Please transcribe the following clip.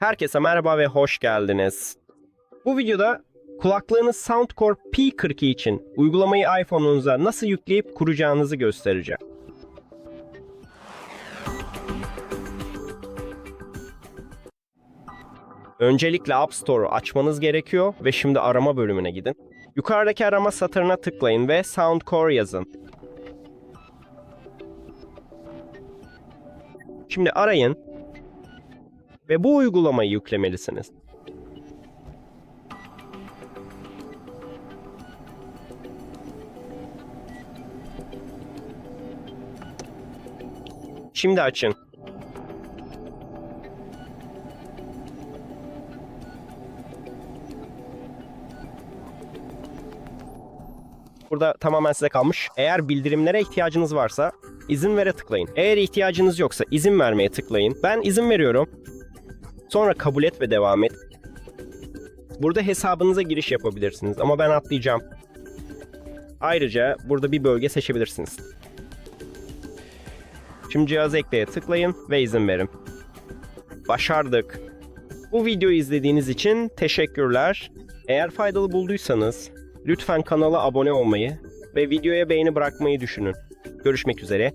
Herkese merhaba ve hoş geldiniz. Bu videoda kulaklığınız Soundcore P42 için uygulamayı iPhone'unuza nasıl yükleyip kuracağınızı göstereceğim. Öncelikle App Store'u açmanız gerekiyor ve şimdi arama bölümüne gidin. Yukarıdaki arama satırına tıklayın ve Soundcore yazın. Şimdi arayın ve bu uygulamayı yüklemelisiniz. Şimdi açın. Burada tamamen size kalmış. Eğer bildirimlere ihtiyacınız varsa izin vere tıklayın. Eğer ihtiyacınız yoksa izin vermeye tıklayın. Ben izin veriyorum. Sonra kabul et ve devam et. Burada hesabınıza giriş yapabilirsiniz ama ben atlayacağım. Ayrıca burada bir bölge seçebilirsiniz. Şimdi cihazı ekleye tıklayın ve izin verin. Başardık. Bu videoyu izlediğiniz için teşekkürler. Eğer faydalı bulduysanız lütfen kanala abone olmayı ve videoya beğeni bırakmayı düşünün. Görüşmek üzere.